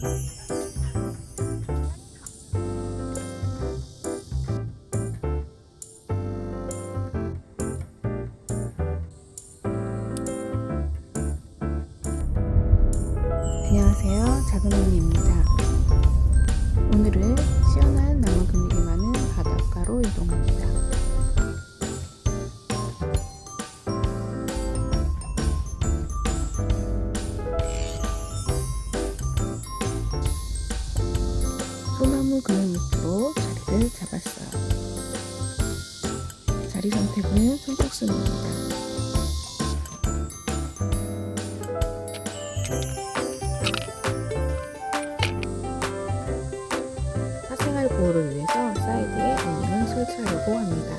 Música 선착순입니다. 사생활 보호를 위해서 사이드에 언닝을 설치하려고 합니다.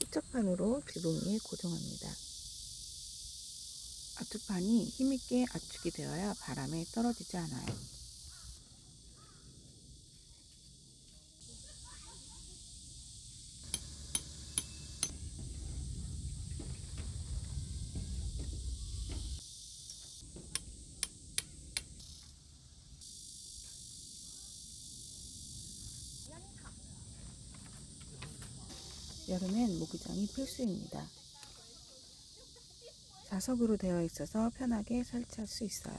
후측판으로 지붕 위에 고정합니다. 압축판이 힘있게 압축이 되어야 바람에 떨어지지 않아요. 여름엔 모기장이 필수입니다. 자석으로 되어 있어서 편하게 설치할 수 있어요.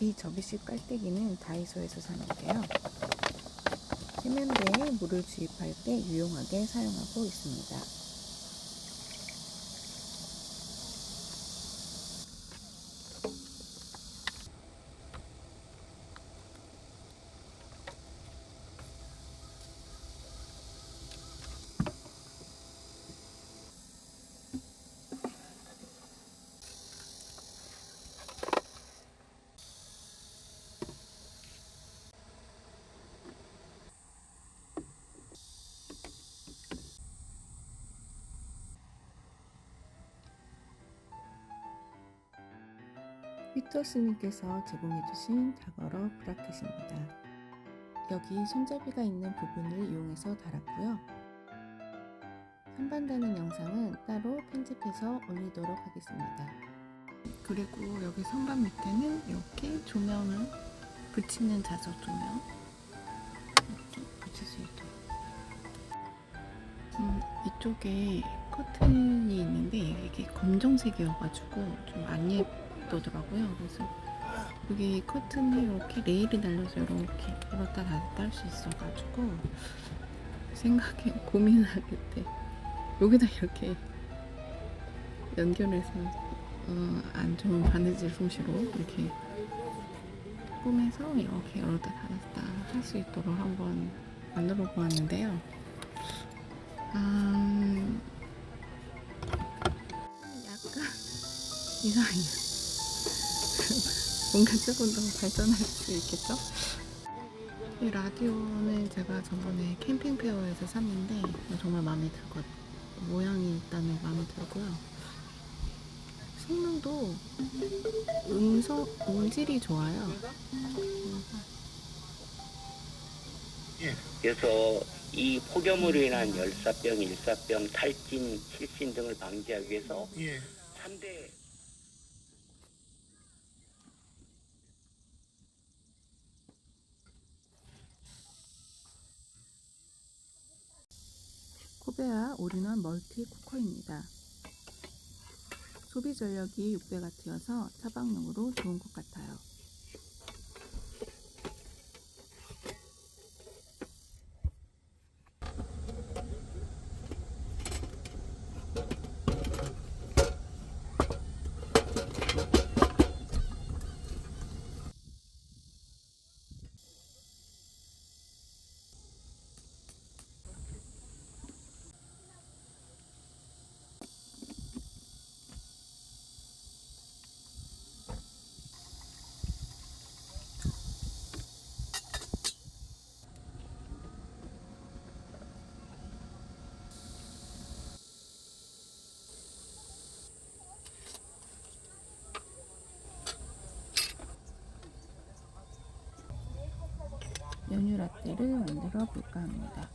이 접이식 깔때기는 다이소에서 샀는데요. 세면대에 물을 주입할 때 유용하게 사용하고 있습니다. 피터스님께서 제공해주신 자거러 브라켓입니다. 여기 손잡이가 있는 부분을 이용해서 달았고요. 선반다는 영상은 따로 편집해서 올리도록 하겠습니다. 그리고 여기 선반 밑에는 이렇게 조명을 붙이는 자석 조명 이렇게 붙일 수 있도록 음, 이쪽에 커튼이 있는데 이게 검정색이어가지고 좀 안 예 쁘더라고요. 그래서 여기 커튼에 이렇게 레일이 달려서 이렇게 열었다 닫았다 할 수 있어가지고 생각에 고민할 때 여기다 이렇게 연결해서 어, 안 좋은 바느질 솜씨로 이렇게 꾸며서 이렇게 열었다 닫았다 할 수 있도록 한번 만들어 보았는데요. 음, 약간 이상해요. 뭔가 조금 더 발전할 수 있겠죠? 이 라디오는 제가 저번에 캠핑 페어에서 샀는데 정말 마음에 들거든요. 모양이 일단은 마음에 들고요. 성능도 음성, 음질이 좋아요. 그래서 이 폭염으로 인한 열사병, 일사병, 탈진, 실신 등을 방지하기 위해서 예. 3대 코베아 올인원 멀티 쿠커입니다. 소비 전력이 6배 같아서 차박용으로 좋은 것 같아요. 연유 라떼를 만들어 볼까 합니다.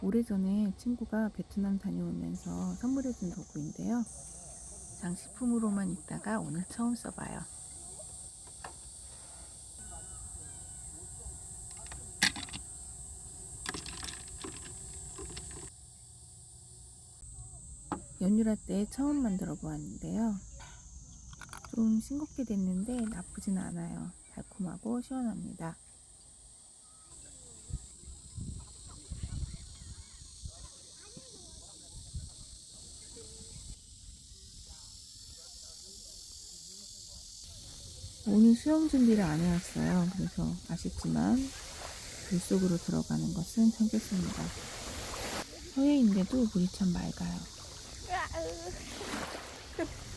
오래전에 친구가 베트남 다녀오면서 선물해준 도구인데요. 장식품으로만 있다가 오늘 처음 써봐요. 연유라떼 처음 만들어 보았는데요. 좀 싱겁게 됐는데 나쁘진 않아요. 달콤하고 시원합니다. 오늘 수영 준비를 안 해왔어요. 그래서 아쉽지만 물 속으로 들어가는 것은 참겠습니다. 서해인데도 물이 참 맑아요.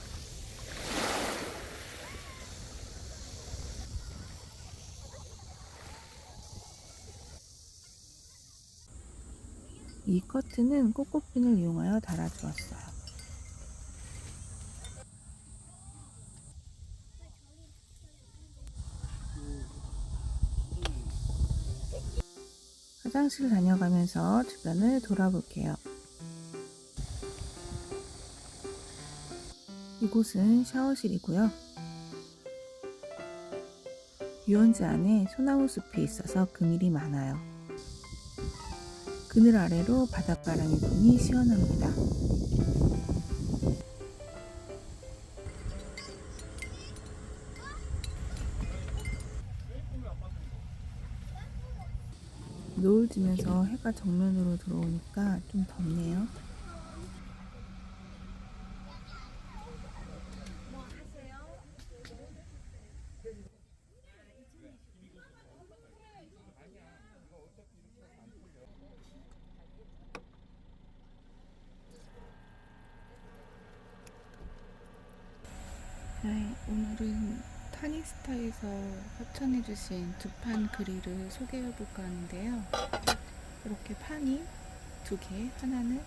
이 커튼은 꼬꼬핀을 이용하여 달아주었어요. 화장실 다녀가면서 주변을 돌아볼게요. 이곳은 샤워실이고요. 유원지 안에 소나무 숲이 있어서 그늘이 많아요. 그늘 아래로 바닷바람이 부니 시원합니다. 노을 지면서 해가 정면으로 들어오니까 좀 덥네요. 네, 오늘은 타니스타에서 협찬해주신 두 판 그릴을 소개해볼까 하는데요. 이렇게 판이 두 개, 하나는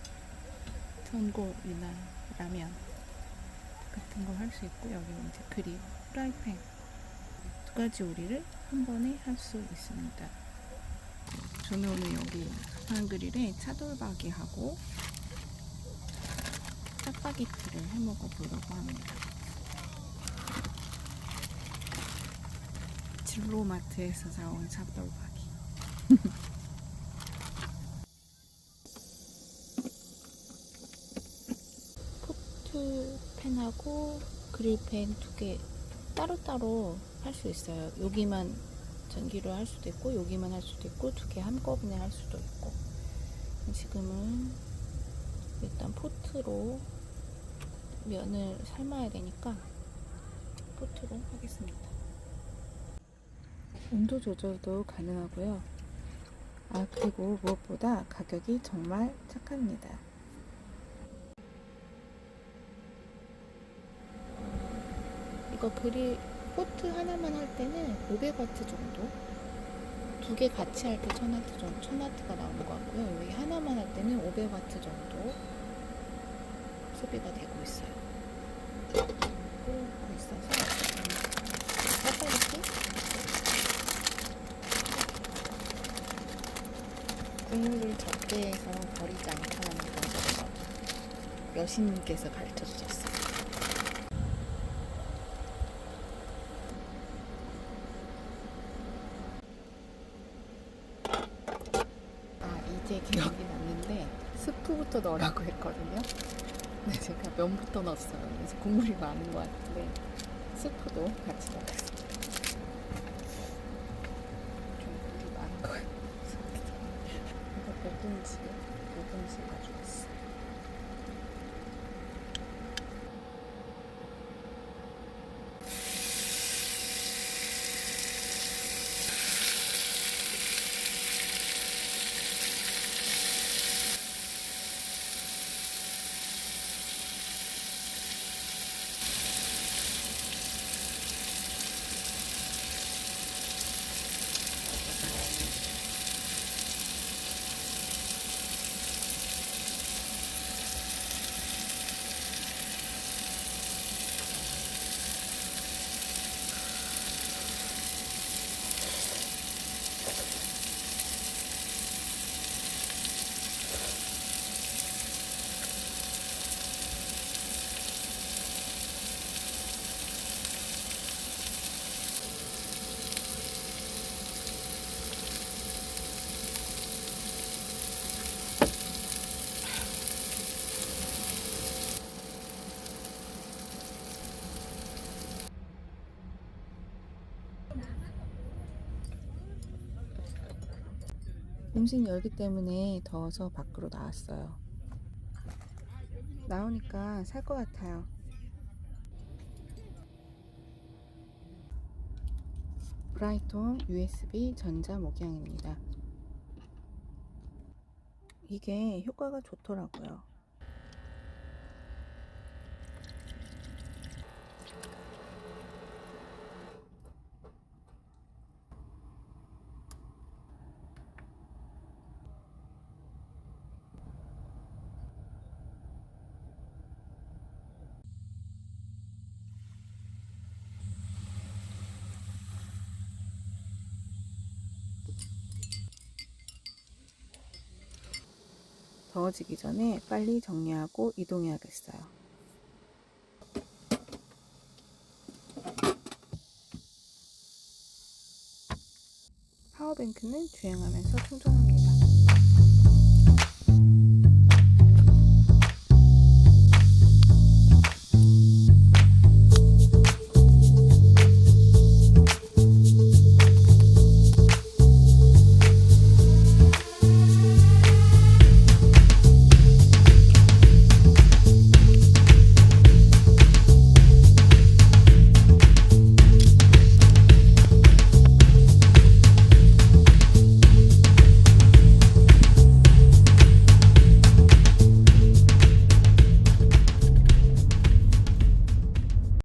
전골이나 라면 같은 거 할 수 있고, 여기는 이제 그릴, 프라이팬 두 가지 요리를 한 번에 할 수 있습니다. 저는 오늘 여기 판 그릴에 차돌박이 하고 짜파게티를 해 먹어 보려고 합니다. 진로마트에서 사온 차돌박이. 포트 팬하고 그릴팬 두개 따로따로 할 수 있어요. 여기만 전기로 할 수도 있고 여기만 할 수도 있고 두 개 한꺼번에 할 수도 있고 지금은 일단 포트로 면을 삶아야 되니까 포트로 하겠습니다. 온도 조절도 가능하고요. 아, 그리고 무엇보다 가격이 정말 착합니다. 이거 그릴 포트 하나만 할 때는 500와트 정도? 두 개 같이 할 때 1000와트 정도, 1000와트가 나오는 것 같고요. 여기 하나만 할 때는 500와트 정도 소비가 되고 있어요. 끓고 있어서 짜파게티 국물을 적게 해서 버리지 않다는 방법을 여신님께서 가르쳐 주셨어요. 아, 이제 기억이 났는데 스프부터 넣으라고 했거든요. 근데 제가 면부터 넣었어요. 그래서 국물이 많은 것 같은데 스프도 같이 넣었어요. Thanks. 음식 열기 때문에 더워서 밖으로 나왔어요. 나오니까 살 것 같아요. 브라이통 USB 전자 목양입니다. 이게 효과가 좋더라고요. 더워지기 전에 빨리 정리하고 이동해야겠어요. 파워뱅크는 주행하면서 충전합니다.